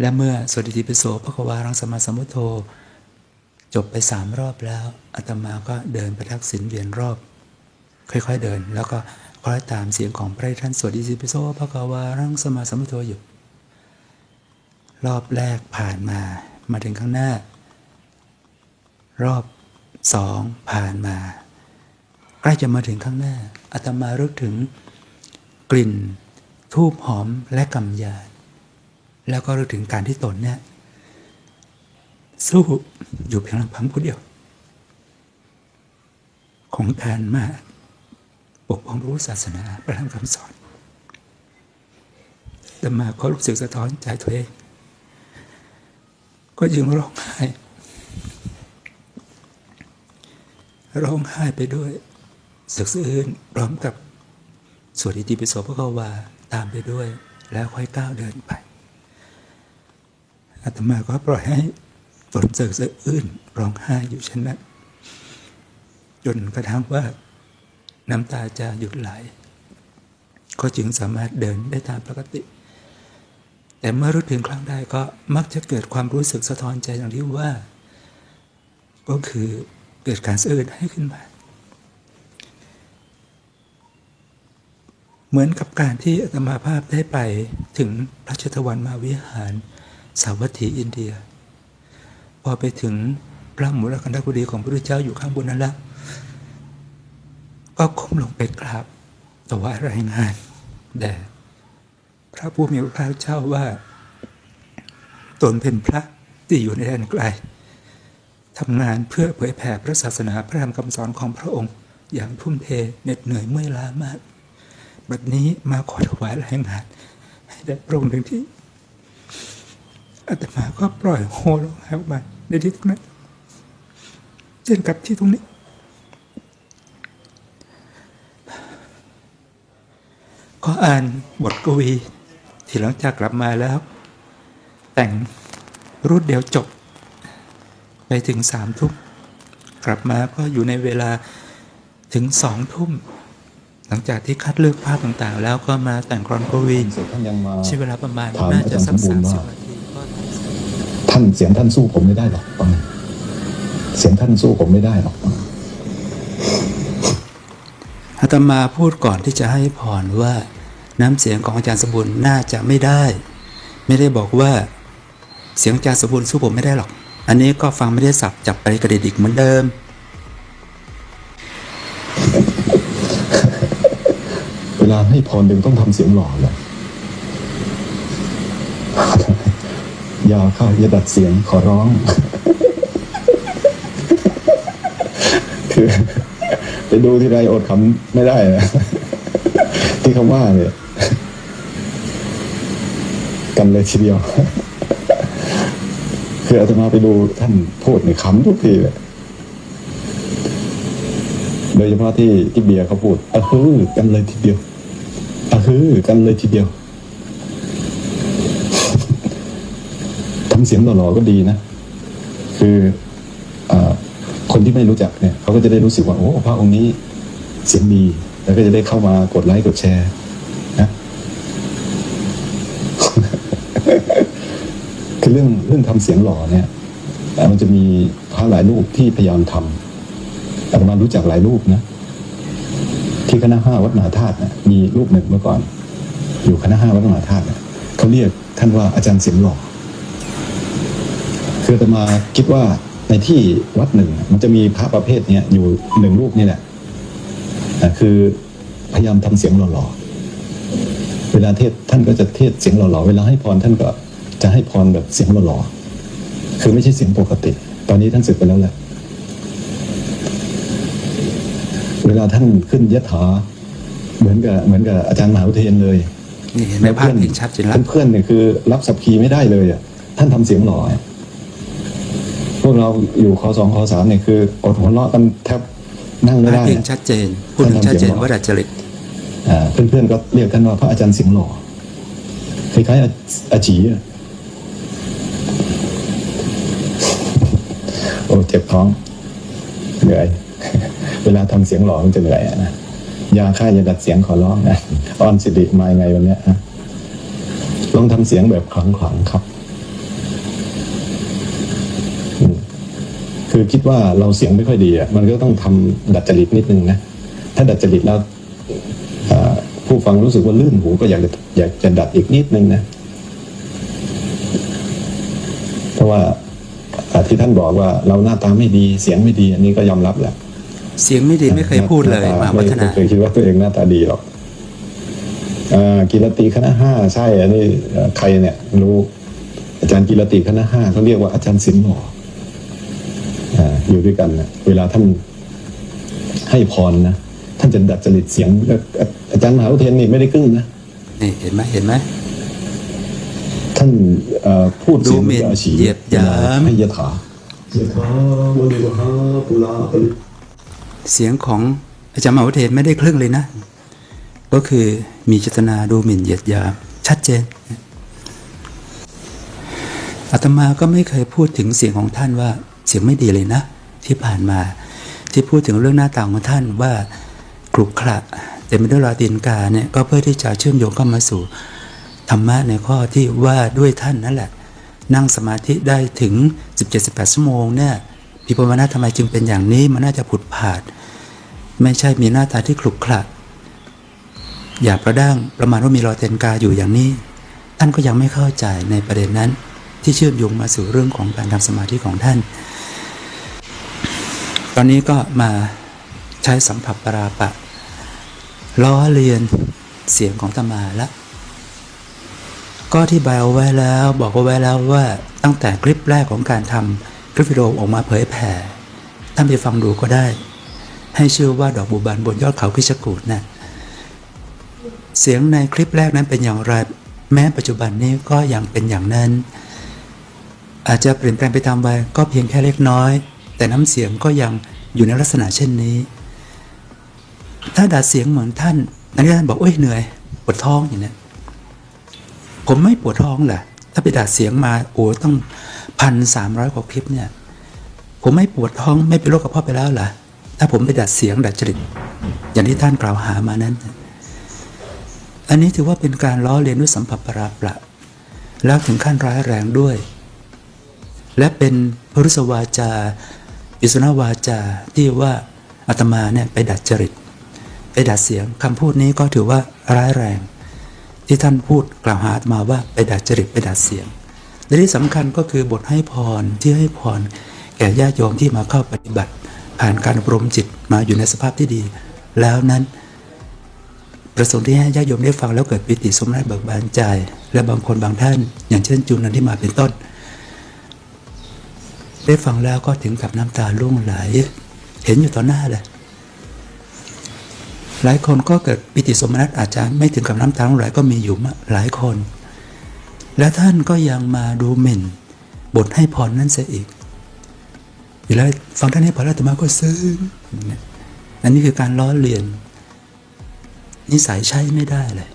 และเมื่อสวดอิติปิโสพระกวารังสมาสมุทโธ จบไปสามรอบแล้วอาตมาก็เดินไปทักษิณเวียนรอบ ค่อยๆเดิน แล้วก็คอยตามเสียงของพระท่านสวดอิติปิโสพระกวารังสมาสมุทโธอยู่ รอบแรกผ่านมามาถึงข้างหน้า รอบสองผ่านมาใกล้จะมาถึงข้างหน้าอาตมารึกถึงกลิ่นทูบหอมและกำยาน แล้วก็รึกถึงการที่ตนเนี่ยสู้อยู่เพียงลำพังผู้เดียว ของการมาปกป้องรู้ศาสนาประทำคำสอนแต่มาก็รู้สึกสะท้อนใจตัวเองก็ยังร้องไห้ ร้องไห้ไปด้วยสึกสะอื้นพร้อมกับสวดอิติปิโสพระกวาตามไปด้วย แล้วค่อยก้าวเดินไป อาตมาก็ปล่อยให้ตนสึกสะอื้นร้องไห้อยู่เช่นนั้น จนกระทั่งว่าน้ำตาจะหยุดไหล ก็จึงสามารถเดินได้ตามปกติ แต่เมื่อรู้ถึงครั้งใดก็มักจะเกิดความรู้สึกสะท้อนใจอย่างที่ว่า ก็คือเกิดการสะอื้นให้ขึ้นมา เหมือนกับการที่อาตมาภาพได้ไปถึงพระชตวันมาวิหาร สาวัตถีอินเดีย พอไปถึงพระมุรกันดกุดีของพระพุทธเจ้าอยู่ข้างบนนั้นแล้ว ก็ก้มลงไปกราบถวายรายงานแด่พระผู้มีพระภาคเจ้าว่า ตนเป็นพระที่อยู่ในแดนไกลทำงานเพื่อเผยแผ่พระศาสนาพระธรรมคำสอนของพระองค์ อย่างทุ่มเทเหน็ดเหนื่อยเมื่อยล้ามาก บัดนี้มาขอถวายรายงานให้ได้พระองค์หนึ่งที่ อาตมาก็ปล่อยโฮลงให้ออกมาในที่ตรงนั้นเช่นกับที่ตรงนี้ ก็อ่านบทกวี ที่หลังจากกลับมาแล้ว แต่งรูดเดียวจบ ไปถึงสามทุ่มกลับมาก็อยู่ในเวลาถึงสองทุ่ม หลังจากที่คัดเลือกภาพต่างๆ แล้วก็มาแต่งกรอนกวีเสร็จท่านยังมาใช้เวลาประมาณถามน่าจะสักอาจารย์สมบูสารมณ์สิบว่านาทีก็ ท่านเสียงท่านสู้ผมไม่ได้หรอกว่างั้นเสียงท่านสู้ผมไม่ได้หรอกว่างั้นอาตมาพูดก่อนที่จะให้พรว่าน้ำเสียงของอาจารย์สมบุญน่าจะไม่ได้ ไม่ได้บอกว่าเสียงอาจารย์สมบุญสู้ผมไม่ได้หรอก อันนี้ก็ฟังไม่ได้สับจับไปกระดิกอีกเหมือนเดิมเวลาให้พรดึงต้องทำเสียงหล่อเลยอ ย่าค่ะอย่าดัดเสียงขอร้อง คือไปดูที่ไรอดคำไม่ได้นะที่เขาว่าเนี่ยกันเลยทีเดียว คืออาตมาไปดูท่านพูดในคำทุกทีเลยโดยเฉพาะที่ที่เบียร์เขาพูดอะฮือกันเลยทีเดียวอะฮือกันเลยทีเดียว ทำเสียงหล่อๆก็ดีนะ คืออคนที่ไม่รู้จักเนี่ยเขาก็จะได้รู้สึกว่าโอ้พระองค์นี้เสียงดีแล้วก็จะได้เข้ามากดไลค์กดแชร์นะคือเรื่องเรื่องทำเสียงหล่อเนี่ยมันจะมีพระหลายรูปที่พยายามทำอาตมารู้จักหลายรูปนะ ที่คณะห้าวัดมหาธาตุนะมีรูปหนึ่งเมื่อก่อน อยู่คณะห้าวัดมหาธาตุนะเขาเรียกท่านว่าอาจารย์เสียงหล่อ คืออาตมาคิดว่าในที่วัดหนึ่ง มันจะมีพระประเภทเนี้ยอยู่หนึ่งรูปนี่แหละอะคือพยายามทำเสียงหล่อๆเวลาเทศท่านก็จะเทศเสียงหล่อๆเวลาให้พรท่านก็จะให้พรแบบเสียงหล่อๆคือไม่ใช่เสียงปกติ ตอนนี้ท่านสึกไปแล้วแหละเวลาท่านขึ้นยะถาเหมือนกับเหมือนกับอาจารย์มหาวิทยานเลยนี่เห็นไหมภาพเห็นชัดเจนแล้วเพื่อนๆเนี่ยคือ รับสับคีไม่ได้เลยอะท่านทำเสียงหล่ออะ พวกเราอยู่คอสองคอสามเนี่ยคือ อดหัวเราะกันแทบนั่งไม่ภาพได้เห็นอะชัดเจนพูดถึงชัดเจนว่าดัดจริตอ่าเพื่อนๆก็เรียกท่านว่าพระอาจารย์เสียงหล่อคล้ายๆอาอาจีอะโอ้เจ็บท้องเหนื่อยเวลาทำเสียงหล่อมันจะเหนื่อยอะนะยาฆ่าอย่าดัดเสียงขอร้องนะออนสิริมายังไงวันเนี้ยฮะลองทำเสียงแบบขลังๆครับ คือคิดว่าเราเสียงไม่ค่อยดีอะมันก็ต้องทำดัดจริตนิดนึงนะถ้าดัดจริตแล้วเอ่อผู้ฟังรู้สึกว่าลื่นหูก็อยากจะอยากจะดัดอีกนิดนึงนะเพราะว่าอ่าที่ท่านบอกว่าเราหน้าตาไม่ดีเสียงไม่ดี อันนี้ก็ยอมรับแหละเสียงไม่ดีไม่เคยพูดเลยหมาตวัฒนาไม่เคยคิดว่าตัวเองหน้าตาดีหรอกอ่ากีรติคณะห้าใช่อันนี้เอ่อใครเนี่ยรู้อาจารย์กีรติคณะห้าเขาเรียกว่าอาจารย์สินหมอ อ่าอยู่ด้วยกันนะเวลาท่านให้พรนะท่านจะดัดจริตเสียงอ่าอาจารย์มหาอุเทนนี่ไม่ได้ครึ่งนะนี่เห็นไหมเห็นไหมท่านเอ่อพูดเสียงดูหมิ่นอาชีเหยียดหยามให้ยถายถาวะลิวหาปุลาปลิเสียงของอาจารย์มหาวิเทศไม่ได้ครึ่งเลยนะ ก็คือมีเจตนาดูหมิ่นเหยียดหยามชัดเจนอาตมาก็ไม่เคยพูดถึงเสียงของท่านว่า เสียงไม่ดีเลยนะ ที่ผ่านมา ที่พูดถึงเรื่องหน้าต่างของท่านว่าครุขระเต็มได้วยลาตินกาเนี่ยก็เพื่อที่จะเชื่อมโยงเข้ามาสู่ธรรมะในข้อที่ว่าด้วยท่านนั่นแหละ นั่งสมาธิได้ถึง 17-18 ชั่วโมงเนี่ยพิพมนาทำไมจึงเป็นอย่างนี้มันน่าจะผุดผาด ไม่ใช่มีหน้าตาที่ขรุกขระอย่าประด้างประมาณว่ามีรอยเตนกาอยู่อย่างนี้ ท่านก็ยังไม่เข้าใจในประเด็นนั้น ที่เชื่อมโยงมาสู่เรื่องของการทำสมาธิของท่าน ตอนนี้ก็มาใช้สัมผัสปราปะ ล้อเลียนเสียงของตมาละ ก็อธิบายเอาไว้แล้วบอกเอาไว้แล้วว่าตั้งแต่คลิปแรกของการทำคลิปวิดีโอออกมาเผยแผ่ท่านไปฟังดูก็ได้ ให้ชื่อว่าดอกบูบานบนยอดเขาคิชกูดนะเสียงในคลิปแรกนั้นเป็นอย่างไร แม้ปัจจุบันนี้ก็ยังเป็นอย่างนั้น อาจจะเปลี่ยนแปลงไปตามวัยก็เพียงแค่เล็กน้อย แต่น้ำเสียงก็ยังอยู่ในลักษณะเช่นนี้ ถ้าดัดเสียงเหมือนท่านอันนี้ท่านบอกโอ้ยเหนื่อยปวดท้องอย่างนี้ผมไม่ปวดท้องแหละถ้าไปดัดเสียงมาโอ้ต้องพันสามร้อยกว่าคลิปเนี่ย ผมไม่ปวดท้องไม่เป็นโรคกระเพาะไปแล้วเหรอถ้าผมไปดัดเสียงดัดจริตอย่างที่ท่านกล่าวหามานั้น อันนี้ถือว่าเป็นการล้อเลียนด้วยสัมผัสปราประแล้วถึงขั้นร้ายแรงด้วย และเป็นพรุสวาจา อิสุนวาจาที่ว่าอาตมาเนี่ยไปดัดจริต ไปดัดเสียงคำพูดนี้ก็ถือว่าร้ายแรง ที่ท่านพูดกล่าวหาอาตมาว่าไปดัดจริตไปดัดเสียงและที่สำคัญก็คือบทให้พรที่ให้พร แก่ญาติโยมที่มาเข้าปฏิบัติ ผ่านการอบรมจิตมาอยู่ในสภาพที่ดี แล้วนั้นประสงค์ที่ให้ญาติโยมได้ฟังแล้วเกิดปิติสมนัตเบิกบานใจ และบางคนบางท่าน อย่างเช่นจุนนันที่มาเป็นต้น ได้ฟังแล้วก็ถึงกับน้ำตาร่วงไหล เห็นอยู่ต่อหน้าเลย หลายคนก็เกิดปิติสมนัตอาจจะไม่ถึงกับน้ำตาลุ่งไหลก็มีอยู่มาหลายคน และท่านก็ยังมาดูหมิ่นบทให้พรนั่นเสียอีกเวลาฟังท่านให้พรแล้วอาตมาก็ซึ้งอันนี้คือการล้อเลียน นิสัยใช้ไม่ได้เลย